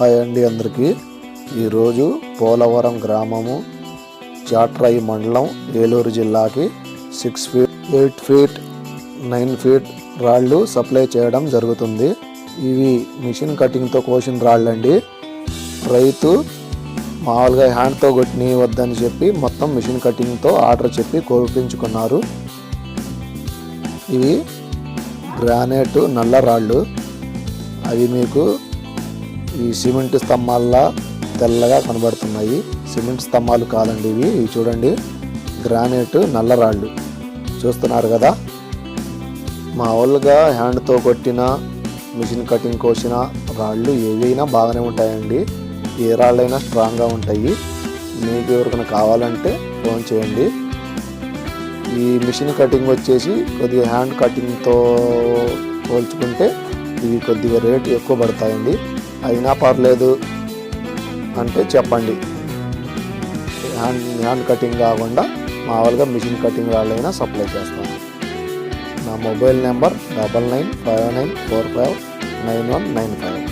Hi అండి అందరికీ. ఈరోజు పోలవరం గ్రామము చాట్రాయి మండలం ఏలూరు జిల్లాకి six feet eight feet nine feet రాళ్ళు సప్లై చేయడం జరుగుతుంది. ఇవి మిషన్ కటింగ్తో కోసిన రాళ్ళు అండి రైతు మామూలుగా హ్యాండ్తో కొట్టిని వద్దని చెప్పి మొత్తం మిషన్ కటింగ్తో ఆర్డర్ చెప్పి కోపించుకున్నారు. ఇవి గ్రానైట్ నల్ల రాళ్ళు. అవి మీకు ఈ సిమెంట్ స్తంభాల్లా తెల్లగా కనబడుతున్నాయి. సిమెంట్ స్తంభాలు కాదండి ఇవి. ఇవి చూడండి. గ్రానైట్ నల్ల రాళ్ళు చూస్తున్నారు కదా? మామూలుగా హ్యాండ్తో కొట్టిన మిషన్ కటింగ్ కోసిన రాళ్ళు ఏవైనా బాగానే ఉంటాయండి. ఏ రాళ్ళైనా స్ట్రాంగ్గా ఉంటాయి. మీకు ఎవరికైనా కావాలంటే ఫోన్ చేయండి. ఈ మిషన్ కటింగ్ వచ్చేసి కొద్దిగా హ్యాండ్ కటింగ్తో పోల్చుకుంటే ఇవి కొద్దిగా రేటు ఎక్కువ పడతాయండి. అయినా పర్లేదు అంటే చెప్పండి. హ్యాండ్ హ్యాండ్ కటింగ్ కాకుండా మామూలుగా మిషన్ కటింగ్ వాళ్ళైనా సప్లై చేస్తాను నా mobile number double nine five nine four five nine one nine five.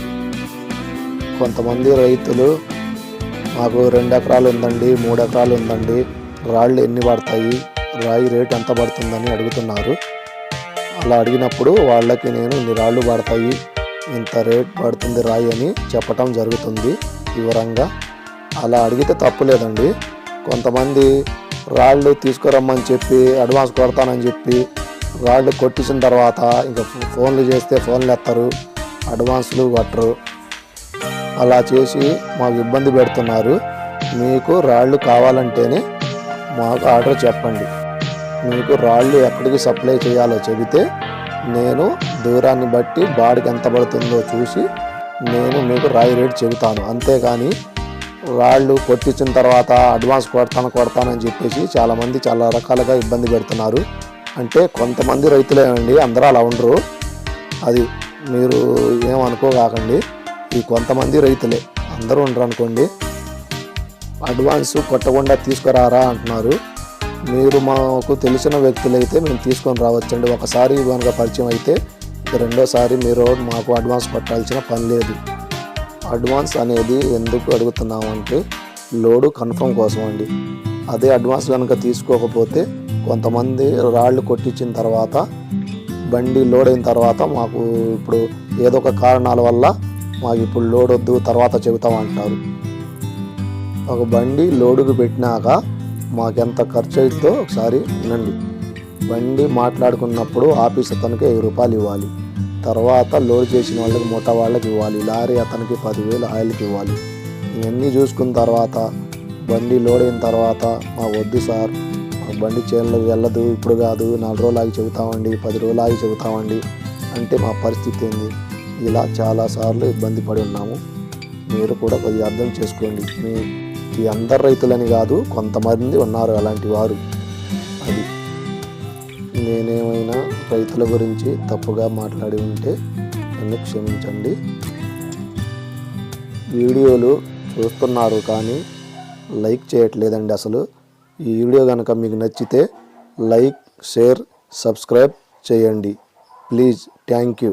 కొంతమంది రైతులు మాకు రెండు ఎకరాలు ఉందండి మూడు ఎకరాలు ఉందండి రాళ్ళు ఎన్ని పడతాయి రాయి రేట్ ఎంత పడుతుందని అడుగుతున్నారు. అలా అడిగినప్పుడు వాళ్ళకి నేను ఇన్ని రాళ్ళు పడతాయి ఇంత రేట్ పడుతుంది రాయి అని చెప్పటం జరుగుతుంది వివరంగా. అలా అడిగితే తప్పులేదండి కొంతమంది రాళ్ళు తీసుకురమ్మని చెప్పి అడ్వాన్స్ కొడతానని చెప్పి రాళ్ళు కొట్టించిన తర్వాత ఇంకా ఫోన్లు చేస్తే ఫోన్లు ఎత్తారు అడ్వాన్స్లు కట్టరు. అలా చేసి మాకు ఇబ్బంది పెడుతున్నారు. మీకు రాళ్ళు కావాలంటేనే మాకు ఆర్డర్ చెప్పండి. మీకు రాళ్ళు ఎక్కడికి సప్లై చేయాలో చెబితే నేను దూరాన్ని బట్టి బాడికి ఎంత పడుతుందో చూసి నేను మీకు రాయి రేట్ చెబుతాను. అంతేగాని వాళ్ళు కొట్టించిన తర్వాత అడ్వాన్స్ కొడతాను కొడతానని చెప్పేసి చాలామంది చాలా రకాలుగా ఇబ్బంది పెడుతున్నారు. అంటే కొంతమంది రైతులేనండి అందరూ అలా ఉండరు. అది మీరు ఏమనుకోగాకండి ఈ కొంతమంది రైతులే అందరూ ఉండరు అనుకోండి. అడ్వాన్స్ కొట్టకుండా తీసుకురారా అంటున్నారు. మీరు మాకు తెలిసిన వ్యక్తులైతే మేము తీసుకొని రావచ్చండి. ఒకసారి కనుక పరిచయం అయితే రెండోసారి మీరు మాకు అడ్వాన్స్ కొట్టాల్సిన పని లేదు. అడ్వాన్స్ అనేది ఎందుకు అడుగుతున్నామంటే లోడు కన్ఫర్మ్ కోసం అండి. అదే అడ్వాన్స్ కనుక తీసుకోకపోతే కొంతమంది రాళ్ళు కొట్టించిన తర్వాత బండి లోడ్ అయిన తర్వాత మాకు ఇప్పుడు ఏదో ఒక కారణాల వల్ల మాకు ఇప్పుడు లోడ్ వద్దు తర్వాత చెబుతామంటారు. ఒక బండి లోడుకు పెట్టినాక మాకెంత ఖర్చు అవుతుందో ఒకసారి వినండి. బండి మాట్లాడుకున్నప్పుడు ఆఫీస్ అతనికి వెయ్యి రూపాయలు ఇవ్వాలి. తర్వాత లోడ్ చేసిన వాళ్ళకి మూట వాళ్ళకి ఇవ్వాలి. లారీ అతనికి పదివేలు ఆయిల్కి ఇవ్వాలి. ఇవన్నీ చూసుకున్న తర్వాత బండి లోడ్ అయిన తర్వాత మా వద్దు సార్. మా బండి చేనులో వెళ్ళదు. ఇప్పుడు కాదు. నాలుగు రోజులు ఆగి చెబుతామండి. పది రోజులు ఆగి చెబుతామండి. అంటే మా పరిస్థితి ఏంది? ఇలా చాలాసార్లు ఇబ్బంది పడి ఉన్నాము. మీరు కూడా కొద్దిగా అర్థం చేసుకోండి. మీ ఈ అందరు రైతులని కాదు కొంతమంది ఉన్నారు అలాంటి వారు. అది నేనేమైనా రైతుల గురించి తప్పుగా మాట్లాడి ఉంటే నన్ను క్షమించండి. వీడియోలు చూస్తున్నారు కానీ లైక్ చేయట్లేదండి అసలు. ఈ వీడియో కనుక మీకు నచ్చితే లైక్ షేర్ సబ్స్క్రైబ్ చేయండి. Please thank you.